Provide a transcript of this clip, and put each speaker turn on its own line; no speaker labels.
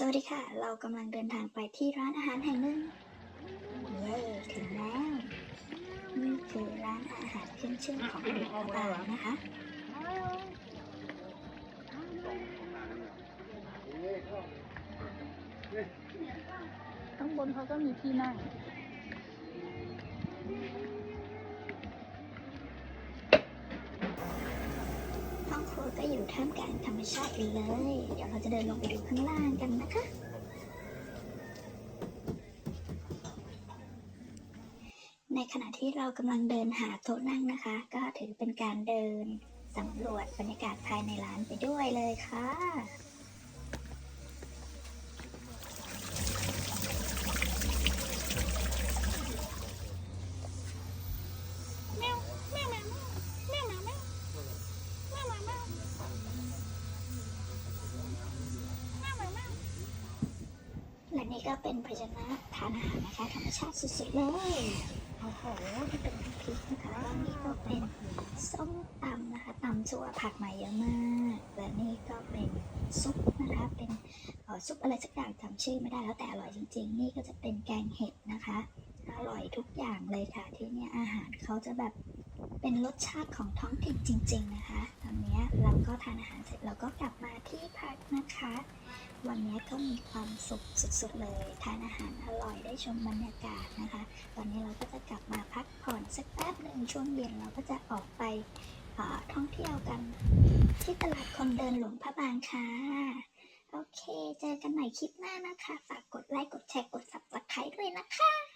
สวัสดีค่ะ เรากำลังเดินทางไปที่ร้านอาหารแห่งหนึ่ง เย้ถึงแล้วนี่คือร้านอาหารขึ้นชื่อของเด็กพระบางนะคะ
ข้างบนเขาก็มีที่นั่ง
ก็อยู่ท่ามกลางธรรมชาติเลย เดี๋ยวเราจะเดินลงไปดูข้างล่างกันนะคะ ในขณะที่เรากำลังเดินหาโต๊ะนั่งนะคะ ก็ถือเป็นการเดินสำรวจบรรยากาศภายในร้านไปด้วยเลยค่ะและ นี่ก็เป็นภาชนะทานอาหารนะคะธรรมชาติสุดๆเลยโอ้โหที่เป็นพริกนะคะแล้วนี่ก็เป็นส้มตำนะคะตำถั่วผักมาเยอะมากและนี่ก็เป็นซุปนะคะเป็นซุปอะไรสักอย่างจำชื่อไม่ได้แล้วแต่อร่อยจริง ๆ นี่ก็จะเป็นแกงเห็ดนะคะอร่อยทุกอย่างเลยค่ะที่เนี่ยอาหารเขาจะแบบเป็นรสชาติของท้องถิ่นจริง ๆ นะคะ อนเนี้เราก็ทานอาหารเสร็จเราก็กลับมาที่พักนะคะ วันนี้ก็มีความสุขสุดๆเลย ทานอาหารอร่อยได้ชมบรรยากาศนะคะ ตอนนี้เราก็จะกลับมาพักผ่อนสักแป๊บหนึ่งช่วงเย็นเราก็จะออกไปท่องเที่ยวกัน ที่ตลาดคนเดินหลวงพระบางค่ะโอเค เจอกันใหม่คลิปหน้านะคะ ฝากกดไลค์ กดแชร์ กด subscribe ด้วยนะคะ